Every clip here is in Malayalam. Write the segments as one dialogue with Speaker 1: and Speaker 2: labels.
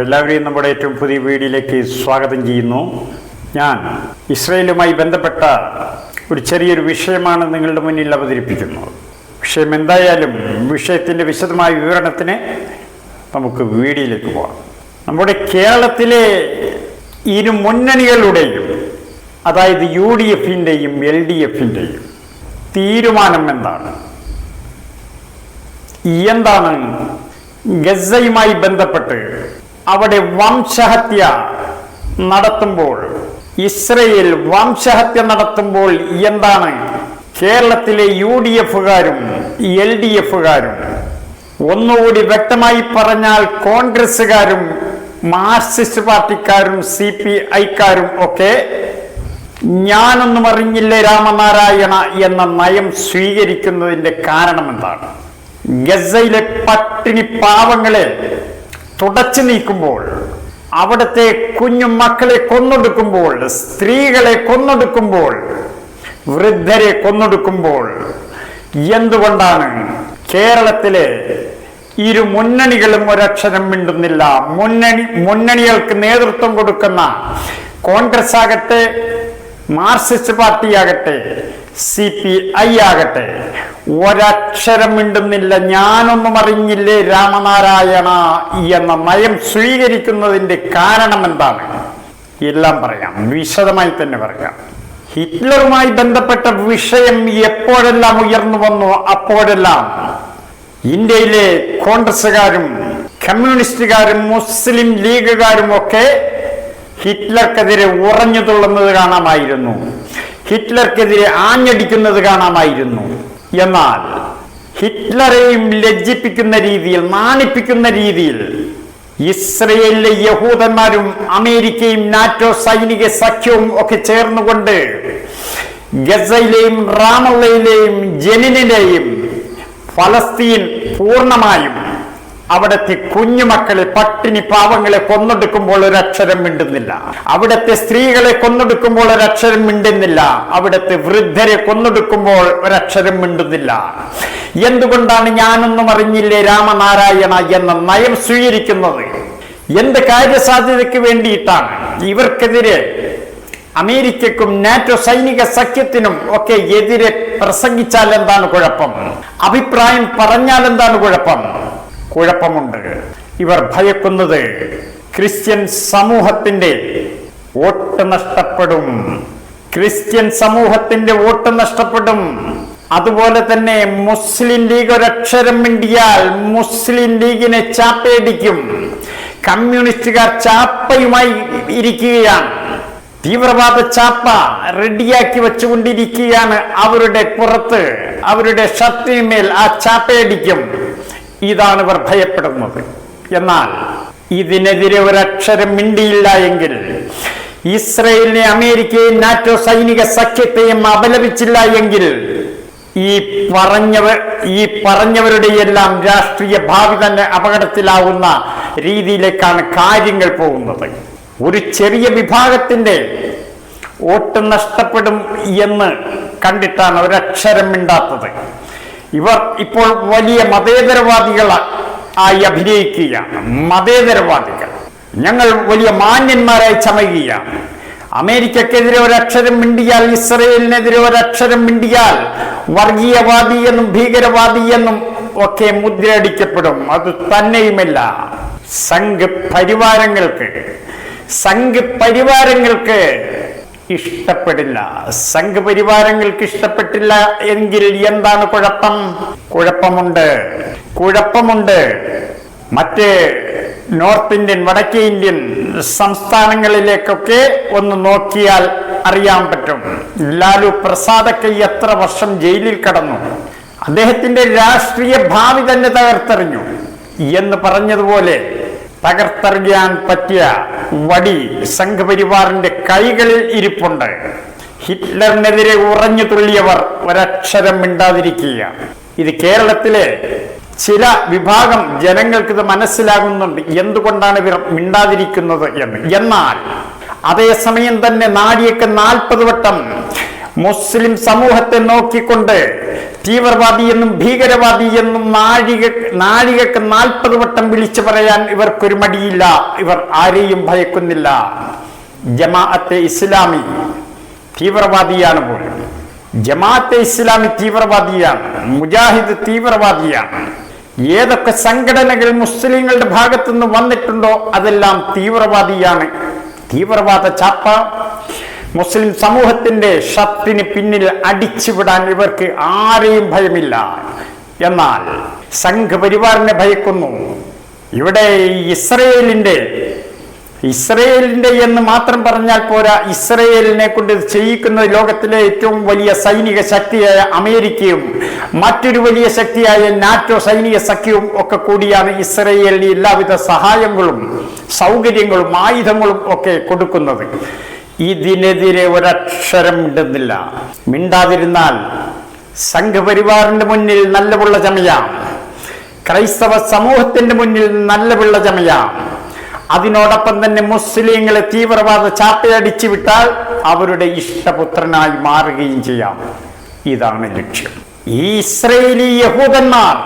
Speaker 1: എല്ലാവരെയും നമ്മുടെ ഏറ്റവും പുതിയ വീഡിയോയിലേക്ക് സ്വാഗതം ചെയ്യുന്നു. ഞാൻ ഇസ്രയേലുമായി ബന്ധപ്പെട്ട ഒരു ചെറിയൊരു വിഷയമാണ് നിങ്ങളുടെ മുന്നിൽ അവതരിപ്പിക്കുന്നത്. വിഷയം എന്തായാലും വിഷയത്തിന്റെ വിശദമായ വിവരണത്തിന് നമുക്ക് വീഡിയോയിലേക്ക് പോകാം. നമ്മുടെ കേരളത്തിലെ ഇരു മുന്നണികളുടെയും അതായത് യു ഡി എഫിന്റെയും എൽ ഡി എഫിന്റെയും തീരുമാനം എന്താണ്? എന്താണ് ഗസയുമായി ബന്ധപ്പെട്ട് അവിടെ വംശഹത്യ നടത്തുമ്പോൾ ഇസ്രയേൽ വംശഹത്യ നടത്തുമ്പോൾ എന്താണ്? കേരളത്തിലെ യു ഡി എഫുകാരും എൽ ഡി എഫുകാരും ഒന്നുകൂടി വ്യക്തമായി പറഞ്ഞാൽ കോൺഗ്രസ്സുകാരും മാർക്സിസ്റ്റ് പാർട്ടിക്കാരും സി പി ഐക്കാരും ഒക്കെ ഞാനൊന്നും അറിഞ്ഞില്ലേ രാമനാരായണ എന്ന നയം സ്വീകരിക്കുന്നതിന്റെ കാരണം എന്താണ് ഗസയിലെ പട്ടിണി പാവങ്ങളെ തുടച്ചു നീക്കുമ്പോൾ അവിടുത്തെ കുഞ്ഞു മക്കളെ കൊന്നൊടുക്കുമ്പോൾ സ്ത്രീകളെ കൊന്നൊടുക്കുമ്പോൾ വൃദ്ധരെ കൊന്നൊടുക്കുമ്പോൾ എന്തുകൊണ്ടാണ് കേരളത്തിലെ ഇരു മുന്നണികളും ഒരക്ഷരം മിണ്ടുന്നില്ല? മുന്നണി മുന്നണികൾക്ക് നേതൃത്വം കൊടുക്കുന്ന കോൺഗ്രസ് ആകട്ടെ മാർക്സിസ്റ്റ് പാർട്ടിയാകട്ടെ സി പി ഐ ആകട്ടെ ഒരക്ഷരം മിണ്ടുന്നില്ല ഞാനൊന്നും അറിഞ്ഞില്ലേ രാമനാരായണ എന്ന നയം സ്വീകരിക്കുന്നതിന്റെ കാരണം എന്താണ് എല്ലാം പറയാം. വിശദമായി തന്നെ പറയാം. ഹിറ്റ്ലറുമായി ബന്ധപ്പെട്ട വിഷയം എപ്പോഴെല്ലാം ഉയർന്നു വന്നു? അപ്പോഴെല്ലാം. ഇന്ത്യയിലെ കോൺഗ്രസുകാരും കമ്മ്യൂണിസ്റ്റുകാരും മുസ്ലിം ലീഗുകാരും ഒക്കെ ഹിറ്റ്ലർക്കെതിരെ ഉറഞ്ഞു തുള്ളുന്നത് കാണാമായിരുന്നു. ഹിറ്റ്ലർക്കെതിരെ ആഞ്ഞടിക്കുന്നത് കാണാമായിരുന്നു. എന്നാൽ ഹിറ്റ്ലറെയും ലജ്ജിപ്പിക്കുന്ന രീതിയിൽ നാണിപ്പിക്കുന്ന രീതിയിൽ ഇസ്രയേലിലെ യഹൂദന്മാരും അമേരിക്കയും നാറ്റോ സൈനിക സഖ്യവും ഒക്കെ ചേർന്നുകൊണ്ട് ഗസയിലെയും റാമുള്ളയിലെയും ജനിനിലെയും ഫലസ്തീൻ പൂർണമായും അവിടുത്തെ കുഞ്ഞുമക്കളെ പട്ടിണി പാവങ്ങളെ കൊന്നൊടുക്കുമ്പോൾ ഒരക്ഷരം മിണ്ടുന്നില്ല. അവിടത്തെ സ്ത്രീകളെ കൊന്നൊടുക്കുമ്പോൾ ഒരക്ഷരം മിണ്ടുന്നില്ല. അവിടത്തെ വൃദ്ധരെ കൊന്നെടുക്കുമ്പോൾ ഒരു അക്ഷരം മിണ്ടുന്നില്ല. എന്തുകൊണ്ടാണ് ഞാനൊന്നും അറിഞ്ഞില്ലേ രാമനാരായണ എന്ന നയം സ്വീകരിക്കുന്നത്? എന്ത് കാര്യസാധ്യതയ്ക്ക് വേണ്ടിയിട്ടാണ്? ഇവർക്കെതിരെ അമേരിക്കക്കും നാറ്റോ സൈനിക സഖ്യത്തിനും ഒക്കെ എതിരെ പ്രസംഗിച്ചാൽ എന്താണ് കുഴപ്പം? അഭിപ്രായം പറഞ്ഞാൽ എന്താണ് കുഴപ്പം? കുഴപ്പമുണ്ട്. ഇവർ ഭയക്കുന്നത് ക്രിസ്ത്യൻ സമൂഹത്തിന്റെ വോട്ട് നഷ്ടപ്പെടും. ക്രിസ്ത്യൻ സമൂഹത്തിന്റെ വോട്ട് നഷ്ടപ്പെടും. അതുപോലെ തന്നെ മുസ്ലിം ലീഗ് ഒരക്ഷരം മിണ്ടിയാൽ മുസ്ലിം ലീഗിനെ ചാപ്പയടിക്കും കമ്മ്യൂണിസ്റ്റുകാർ ചാപ്പയുമായി ഇരിക്കുകയാണ്. തീവ്രവാദ ചാപ്പ റെഡിയാക്കി വെച്ചുകൊണ്ടിരിക്കുകയാണ് അവരുടെ പുറത്ത്. അവരുടെ ഷർട്ടിന്മേൽ ആ ചാപ്പയടിക്കും ഇതാണ് ഇവർ ഭയപ്പെടുന്നത്. എന്നാൽ ഇതിനെതിരെ ഒരക്ഷരം മിണ്ടിയില്ല എങ്കിൽ ഇസ്രയേലിനെ അമേരിക്കയും നാറ്റോ സൈനിക സഖ്യത്തെയും അപലപിച്ചില്ല എങ്കിൽ ഈ പറഞ്ഞവർ ഈ പറഞ്ഞവരുടെ എല്ലാം രാഷ്ട്രീയ ഭാവി തന്നെ അപകടത്തിലാവുന്ന രീതിയിലേക്കാണ് കാര്യങ്ങൾ പോകുന്നത്. ഒരു ചെറിയ വിഭാഗത്തിന്റെ വോട്ട് നഷ്ടപ്പെടും എന്ന് കണ്ടിട്ടാണ് ഒരക്ഷരം മിണ്ടാത്തത്. ഇവർ ഇപ്പോൾ വലിയ മതേതരവാദികൾ ആയി അഭിനയിക്കുകയാണ്. മതേതരവാദികൾ. ഞങ്ങൾ വലിയ മാന്യന്മാരായി ചമയുകയാണ്. അമേരിക്കക്കെതിരെ ഒരക്ഷരം മിണ്ടിയാൽ ഇസ്രയേലിനെതിരെ ഒരക്ഷരം മിണ്ടിയാൽ വർഗീയവാദി എന്നും ഭീകരവാദി എന്നും ഒക്കെ മുദ്രയടിക്കപ്പെടും. അത് തന്നെയുമല്ല. സംഘ് പരിവാരങ്ങൾക്ക് സംഘ് പരിവാരങ്ങൾക്ക് ഇഷ്ടപ്പെടില്ല. സംഘപരിവാരങ്ങൾക്ക് ഇഷ്ടപ്പെട്ടില്ല എങ്കിൽ എന്താണ് കുഴപ്പം? കുഴപ്പമുണ്ട്. കുഴപ്പമുണ്ട്. മറ്റ് നോർത്ത് ഇന്ത്യൻ വടക്കേ ഇന്ത്യൻ സംസ്ഥാനങ്ങളിലേക്കൊക്കെ ഒന്ന് നോക്കിയാൽ അറിയാൻ പറ്റും. ലാലു പ്രസാദൊക്കെ എത്ര വർഷം ജയിലിൽ കടന്നു. അദ്ദേഹത്തിന്റെ രാഷ്ട്രീയ ഭാവി തന്നെ തകർത്തെറിഞ്ഞു. എന്ന് പറഞ്ഞതുപോലെ തകർത്തെറിയാൻ പറ്റിയ വടി സംഘപരിവാറിന്റെ കൈകളിൽ ഇരിപ്പുണ്ട്. ഹിറ്റ്ലറിനെതിരെ ഉറഞ്ഞു തുള്ളിയവർ ഒരക്ഷരം മിണ്ടാതിരിക്കുക. ഇത് കേരളത്തിലെ ചില വിഭാഗം ജനങ്ങൾക്ക് ഇത് മനസ്സിലാകുന്നുണ്ട്. എന്തുകൊണ്ടാണ് ഇവർ മിണ്ടാതിരിക്കുന്നത് എന്ന്. എന്നാൽ അതേസമയം തന്നെ നാടിയൊക്കെ നാൽപ്പത് വട്ടം മുസ്ലിം സമൂഹത്തെ നോക്കിക്കൊണ്ട് തീവ്രവാദി എന്നും ഭീകരവാദി എന്നും നാഴിക നാഴികക്ക് നാൽപ്പത് വട്ടം വിളിച്ചു പറയാൻ ഇവർക്കൊരു മടിയില്ല. ഇവർ ആരെയും ഭയക്കുന്നില്ല. ജമാഅത്തെ ഇസ്ലാമി തീവ്രവാദിയാണ് പോലും. ജമാഅത്തെ ഇസ്ലാമി തീവ്രവാദിയാണ് മുജാഹിദ് തീവ്രവാദിയാണ്. ഏതൊക്കെ സംഘടനകൾ മുസ്ലിങ്ങളുടെ ഭാഗത്തുനിന്ന് വന്നിട്ടുണ്ടോ അതെല്ലാം തീവ്രവാദിയാണ്. തീവ്രവാദ ചാപ്പ മുസ്ലിം സമൂഹത്തിന്റെ ഷത്തിന് പിന്നിൽ അടിച്ചുവിടാൻ ഇവർക്ക് ആരെയും ഭയമില്ല. എന്നാൽ സംഘപരിവാറിനെ ഭയക്കുന്നു. ഇവിടെ ഇസ്രയേലിന്റെ ഇസ്രയേലിന്റെ എന്ന് മാത്രം പറഞ്ഞാൽ പോരാ ഇസ്രയേലിനെ കൊണ്ട് ചെയ്യിക്കുന്ന ലോകത്തിലെ ഏറ്റവും വലിയ സൈനിക ശക്തിയായ അമേരിക്കയും മറ്റൊരു വലിയ ശക്തിയായ നാറ്റോ സൈനിക സഖ്യവും ഒക്കെ കൂടിയാണ് ഇസ്രയേലിന് എല്ലാവിധ സഹായങ്ങളും സൗകര്യങ്ങളും ആയുധങ്ങളും ഒക്കെ കൊടുക്കുന്നത്. ഇതിനെതിരെ ഒരക്ഷരം മിണ്ടുന്നില്ല. മിണ്ടാതിരുന്നാൽ സംഘപരിവാറിന്റെ മുന്നിൽ നല്ല പിള്ള ചമയാം ക്രൈസ്തവ സമൂഹത്തിന്റെ മുന്നിൽ നല്ല പിള്ള ചമയാം അതിനോടൊപ്പം തന്നെ മുസ്ലിങ്ങളെ തീവ്രവാദ ചാട്ടയടിച്ചു വിട്ടാൽ അവരുടെ ഇഷ്ടപുത്രനായി മാറുകയും ചെയ്യാം. ഇതാണ് ലക്ഷ്യം. ഈ ഇസ്രയേലി യഹൂദന്മാർ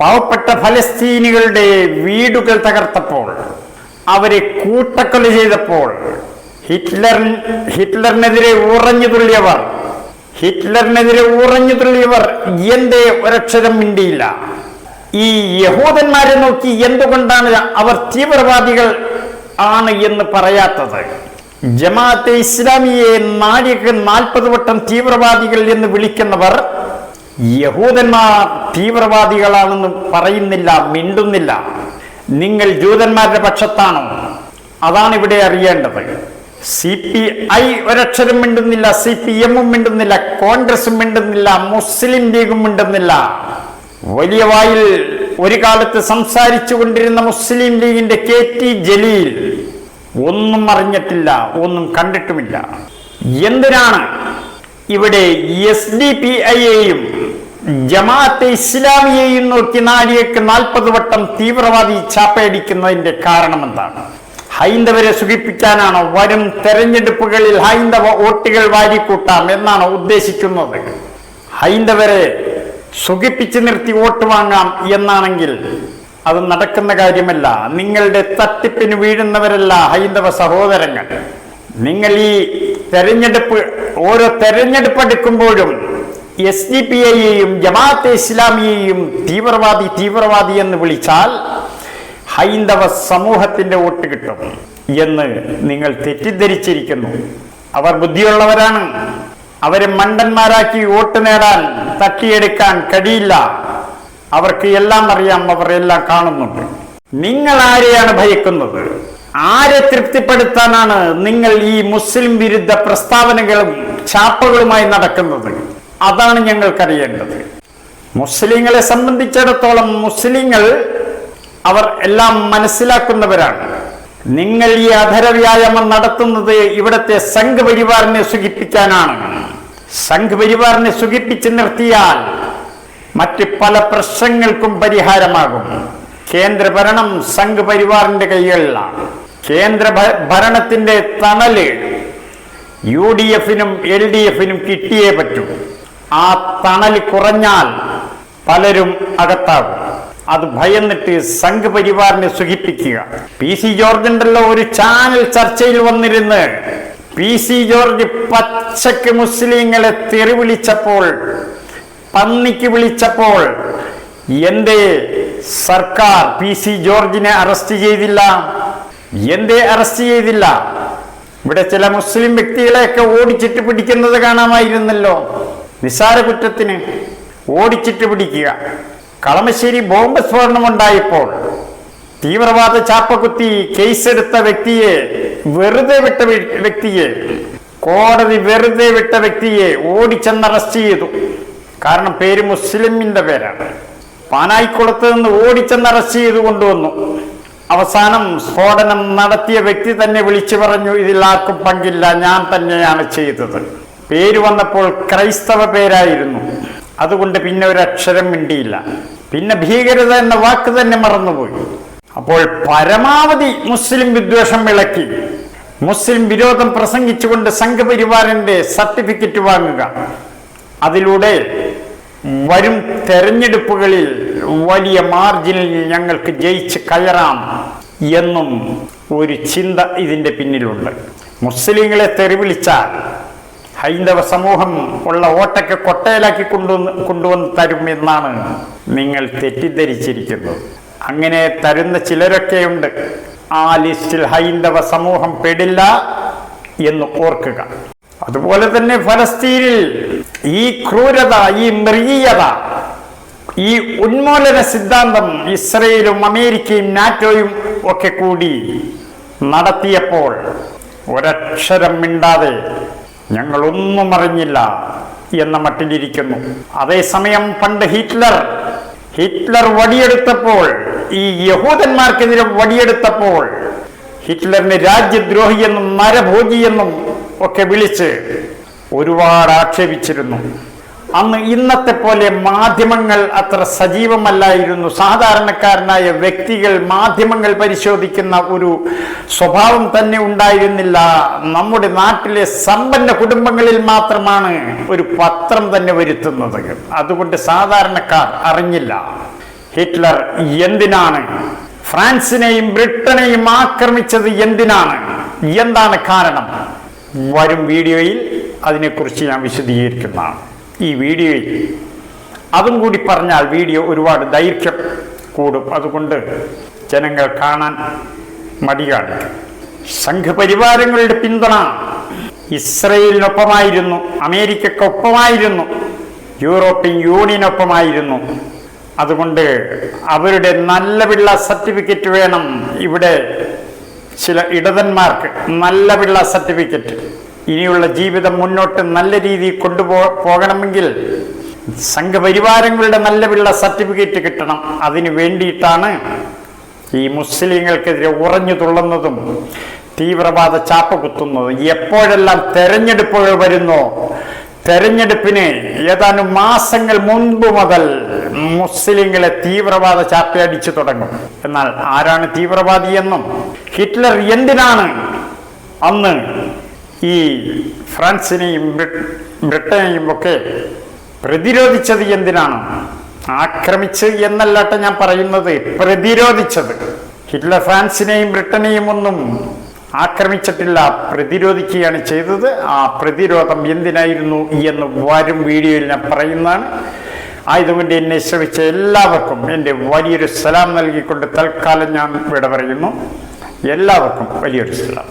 Speaker 1: പാവപ്പെട്ട ഫലസ്തീനികളുടെ വീടുകൾ തകർത്തപ്പോൾ അവരെ കൂട്ടക്കൊല ചെയ്തപ്പോൾ ഹിറ്റ്ലർ ഹിറ്റ്ലറിനെതിരെ ഉറഞ്ഞു തുള്ളിയവർ ഹിറ്റ്ലറിനെതിരെ ഉറഞ്ഞു തുള്ളിയവർ എന്തേ ഒരക്ഷരം മിണ്ടിയില്ല. ഈ യഹൂദന്മാരെ നോക്കി എന്തുകൊണ്ടാണ് അവർ തീവ്രവാദികൾ ആണ് എന്ന് പറയാത്തത്? ജമാഅത്തെ ഇസ്ലാമിയെ നാടിക്ക് നാൽപ്പത് വട്ടം തീവ്രവാദികൾ എന്ന് വിളിക്കുന്നവർ യഹൂദന്മാർ തീവ്രവാദികളാണെന്ന് പറയുന്നില്ല മിണ്ടുന്നില്ല. നിങ്ങൾ ജൂതന്മാരുടെ പക്ഷത്താണോ? അതാണ് ഇവിടെ അറിയേണ്ടത്. സി പി ഐ ഒരക്ഷരം മിണ്ടുന്നില്ല സി പി എമ്മും മിണ്ടുന്നില്ല കോൺഗ്രസും മിണ്ടുന്നില്ല മുസ്ലിം ലീഗും മിണ്ടുന്നില്ല. വലിയ വായിൽ ഒരു കാലത്ത് സംസാരിച്ചു കൊണ്ടിരുന്ന മുസ്ലിം ലീഗിന്റെ കെ ടി ജലീൽ ഒന്നും അറിഞ്ഞിട്ടില്ല ഒന്നും കണ്ടിട്ടുമില്ല. എന്തിനാണ് ഇവിടെ എസ് ഡി പി ഐയെയും ജമാഅത്തെ ഇസ്ലാമിയെയും നോക്കി നാലിയേക്ക് നാൽപ്പത് വട്ടം തീവ്രവാദി ചാപ്പയടിക്കുന്നതിന്റെ കാരണം എന്താണ് ഹൈന്ദവരെ സുഖിപ്പിക്കാനാണോ വരും തെരഞ്ഞെടുപ്പുകളിൽ ഹൈന്ദവ വോട്ടുകൾ വാരിക്കൂട്ടാം എന്നാണ് ഉദ്ദേശിക്കുന്നത്? ഹൈന്ദവരെ സുഖിപ്പിച്ചു നിർത്തി വോട്ട് വാങ്ങാം എന്നാണെങ്കിൽ അത് നടക്കുന്ന കാര്യമല്ല. നിങ്ങളുടെ തട്ടിപ്പിന് വീഴുന്നവരല്ല ഹൈന്ദവ സഹോദരങ്ങൾ. നിങ്ങൾ ഈ തെരഞ്ഞെടുപ്പ് ഓരോ തെരഞ്ഞെടുപ്പ് എടുക്കുമ്പോഴും എസ് ഡി പി ഐയെയും ജമാഅത്തെ ഇസ്ലാമിയെയും തീവ്രവാദി തീവ്രവാദി എന്ന് വിളിച്ചാൽ ഹൈന്ദവ സമൂഹത്തിന്റെ വോട്ട് കിട്ടും എന്ന് നിങ്ങൾ തെറ്റിദ്ധരിച്ചിരിക്കുന്നു. അവർ ബുദ്ധിയുള്ളവരാണ്. അവരെ മണ്ടന്മാരാക്കി വോട്ട് നേടാൻ തട്ടിയെടുക്കാൻ കഴിയില്ല. അവർക്ക് എല്ലാം അറിയാം അവർ എല്ലാം കാണുന്നുണ്ട്. നിങ്ങൾ ആരെയാണ് ഭയക്കുന്നത്? ആരെ തൃപ്തിപ്പെടുത്താനാണ് നിങ്ങൾ ഈ മുസ്ലിം വിരുദ്ധ പ്രസ്താവനകളും ചാപ്പകളുമായി നടക്കുന്നത്? അതാണ് ഞങ്ങൾക്കറിയേണ്ടത്. മുസ്ലിങ്ങളെ സംബന്ധിച്ചിടത്തോളം മുസ്ലിങ്ങൾ അവർ എല്ലാം മനസ്സിലാക്കുന്നവരാണ്. നിങ്ങൾ ഈ അധരവ്യായാമം നടത്തുന്നത് ഇവിടത്തെ സംഘപരിവാറിനെ സുഖിപ്പിക്കാനാണ്. സംഘപരിവാറിനെ സുഖിപ്പിച്ച് നിർത്തിയാൽ മറ്റ് പല പ്രശ്നങ്ങൾക്കും പരിഹാരമാകും. കേന്ദ്ര ഭരണം സംഘപരിവാറിന്റെ കൈകളിലാണ്. കേന്ദ്ര ഭരണത്തിന്റെ തണൽ യു ഡി എഫിനും എൽ ഡി എഫിനും കിട്ടിയേ പറ്റൂ. ആ തണൽ കുറഞ്ഞാൽ പലരും അകത്താകും. അത് ഭയന്നിട്ട് സംഘപരിവാറിനെ സുഖിപ്പിക്കുക. പി സി ജോർജ് ഉണ്ടല്ലോ ഒരു ചാനൽ ചർച്ചയിൽ വന്നിരുന്ന്. പി സി ജോർജ് പച്ചക്ക് മുസ്ലിങ്ങളെ തെറി വിളിച്ചപ്പോൾ പന്നിക്ക് വിളിച്ചപ്പോൾ എന്റെ സർക്കാർ പി സി ജോർജിനെ അറസ്റ്റ് ചെയ്തില്ല? എന്തേ അറസ്റ്റ് ചെയ്തില്ല? ഇവിടെ ചില മുസ്ലിം വ്യക്തികളെയൊക്കെ ഓടിച്ചിട്ട് പിടിക്കുന്നത് കാണാമായിരുന്നല്ലോ. നിസാര കുറ്റത്തിന് ഓടിച്ചിട്ട് പിടിക്കുക. കളമശ്ശേരി ബോംബ് സ്ഫോടനം ഉണ്ടായപ്പോൾ തീവ്രവാദ ചാപ്പകുത്തി കേസെടുത്ത വ്യക്തിയെ വെറുതെ വിട്ട വ്യക്തിയെ കോടതി വെറുതെ വിട്ട വ്യക്തിയെ ഓടിച്ചെന്ന് അറസ്റ്റ് ചെയ്തു. കാരണം പേര് മുസ്ലിമിന്റെ പേരാണ്. പാനായിക്കുളത്ത് നിന്ന് ഓടിച്ചെന്ന് അറസ്റ്റ് ചെയ്തു കൊണ്ടുവന്നു. അവസാനം സ്ഫോടനം നടത്തിയ വ്യക്തി തന്നെ വിളിച്ചു പറഞ്ഞു ഇതിൽ ആർക്കും പങ്കില്ല ഞാൻ തന്നെയാണ് ചെയ്തത്. പേര് വന്നപ്പോൾ ക്രൈസ്തവ പേരായിരുന്നു. അതുകൊണ്ട് പിന്നെ ഒരു അക്ഷരം മിണ്ടിയില്ല. പിന്നെ ഭീകരത എന്ന വാക്ക് തന്നെ മറന്നുപോയി. അപ്പോൾ പരമാവധി മുസ്ലിം വിദ്വേഷം വിളക്കി. മുസ്ലിം വിരോധം പ്രസംഗിച്ചുകൊണ്ട് സംഘപരിവാറിന്റെ സർട്ടിഫിക്കറ്റ് വാങ്ങുക. അതിലൂടെ വരും തെരഞ്ഞെടുപ്പുകളിൽ വലിയ മാർജിനിൽ ഞങ്ങൾക്ക് ജയിച്ച് കയറാം എന്നും ഒരു ചിന്ത ഇതിന്റെ പിന്നിലുണ്ട്. മുസ്ലിങ്ങളെ തെറിവിളിച്ചാൽ ഹൈന്ദവ സമൂഹം ഉള്ള ഓട്ടയ്ക്ക് കൊട്ടയിലാക്കി കൊണ്ടുവന്ന് കൊണ്ടുവന്ന് തരും എന്നാണ് നിങ്ങൾ തെറ്റിദ്ധരിച്ചിരിക്കുന്നത് അങ്ങനെ തരുന്ന ചിലരൊക്കെയുണ്ട്. ആ ലിസ്റ്റിൽ ഹൈന്ദവ സമൂഹം പെടില്ല എന്ന് ഓർക്കുക. അതുപോലെ തന്നെ ഫലസ്തീനിൽ ഈ ക്രൂരത ഈ മൃഗീയത ഈ ഉന്മൂലന സിദ്ധാന്തം ഇസ്രയേലും അമേരിക്കയും നാറ്റോയും ഒക്കെ കൂടി നടത്തിയപ്പോൾ ഒരക്ഷരം മിണ്ടാതെ ഞങ്ങളൊന്നും അറിഞ്ഞില്ല എന്ന മട്ടിലിരിക്കുന്നു. അതേസമയം പണ്ട് ഹിറ്റ്ലർ ഹിറ്റ്ലർ വടിയെടുത്തപ്പോൾ ഈ യഹൂദന്മാർക്കെതിരെ വടിയെടുത്തപ്പോൾ ഹിറ്റ്ലറിനെ രാജ്യദ്രോഹിയെന്നും നരഭോജിയെന്നും ഒക്കെ വിളിച്ച് ഒരുപാട് ആക്ഷേപിച്ചിരുന്നു. അന്ന് ഇന്നത്തെ പോലെ മാധ്യമങ്ങൾ അത്ര സജീവമല്ലായിരുന്നു. സാധാരണക്കാരനായ വ്യക്തികൾ മാധ്യമങ്ങൾ പരിശോധിക്കുന്ന ഒരു സ്വഭാവം തന്നെ ഉണ്ടായിരുന്നില്ല. നമ്മുടെ നാട്ടിലെ സമ്പന്ന കുടുംബങ്ങളിൽ മാത്രമാണ് ഒരു പത്രം തന്നെ വരുത്തുന്നത്. അതുകൊണ്ട് സാധാരണക്കാർ അറിഞ്ഞില്ല. ഹിറ്റ്ലർ എന്തിനാണ്? ഫ്രാൻസിനെയും ബ്രിട്ടനെയും ആക്രമിച്ചത് എന്തിനാണ്? എന്താണ് കാരണം? വരും വീഡിയോയിൽ അതിനെക്കുറിച്ച് ഞാൻ വിശദീകരിക്കുന്നതാണ്. ഈ വീഡിയോയിൽ. അതും കൂടി പറഞ്ഞാൽ വീഡിയോ ഒരുപാട് ദൈർഘ്യം കൂടും. അതുകൊണ്ട് ജനങ്ങൾ കാണാൻ മടി കാണിക്കും സംഘപരിവാരങ്ങളുടെ പിന്തുണ ഇസ്രയേലിനൊപ്പമായിരുന്നു അമേരിക്കക്കൊപ്പമായിരുന്നു യൂറോപ്യൻ യൂണിയനൊപ്പമായിരുന്നു. അതുകൊണ്ട് അവരുടെ നല്ല പിള്ള സർട്ടിഫിക്കറ്റ് വേണം ഇവിടെ ചില ഇടതന്മാർക്ക്. നല്ല പിള്ള സർട്ടിഫിക്കറ്റ്. ഇനിയുള്ള ജീവിതം മുന്നോട്ട് നല്ല രീതിയിൽ കൊണ്ടുപോ പോകണമെങ്കിൽ സംഘപരിവാരങ്ങളുടെ നല്ല പിള്ള സർട്ടിഫിക്കറ്റ് കിട്ടണം. അതിനു വേണ്ടിയിട്ടാണ് ഈ മുസ്ലിങ്ങൾക്കെതിരെ ഉറഞ്ഞു തുള്ളുന്നതും തീവ്രവാദ ചാപ്പ കുത്തുന്നതും. എപ്പോഴെല്ലാം തെരഞ്ഞെടുപ്പുകൾ വരുന്നോ തെരഞ്ഞെടുപ്പിന് ഏതാനും മാസങ്ങൾ മുൻപ് മുതൽ മുസ്ലിങ്ങളെ തീവ്രവാദ ചാപ്പയടിച്ചു തുടങ്ങും. എന്നാൽ ആരാണ് തീവ്രവാദിയെന്നും ഹിറ്റ്ലർ എന്തിനാണ് അന്ന് ഈ ഫ്രാൻസിനെയും ബ്രിട്ടനെയും ഒക്കെ പ്രതിരോധിച്ചത് എന്തിനാണ്? ആക്രമിച്ച് എന്നല്ലാട്ടെ ഞാൻ പറയുന്നത് പ്രതിരോധിച്ചത്. ഹിറ്റ്ലർ ഫ്രാൻസിനെയും ബ്രിട്ടനെയും ഒന്നും ആക്രമിച്ചിട്ടില്ല പ്രതിരോധിക്കുകയാണ് ചെയ്തത്. ആ പ്രതിരോധം എന്തിനായിരുന്നു എന്ന് വരും വീഡിയോയിൽ ഞാൻ പറയുന്നതാണ്. ആയതുകൊണ്ട് എന്നെ ശ്രമിച്ച എല്ലാവർക്കും എന്റെ വലിയൊരു സലാം നൽകിക്കൊണ്ട് തൽക്കാലം ഞാൻ ഇവിടെ പറയുന്നു. എല്ലാവർക്കും വലിയൊരു സലാം.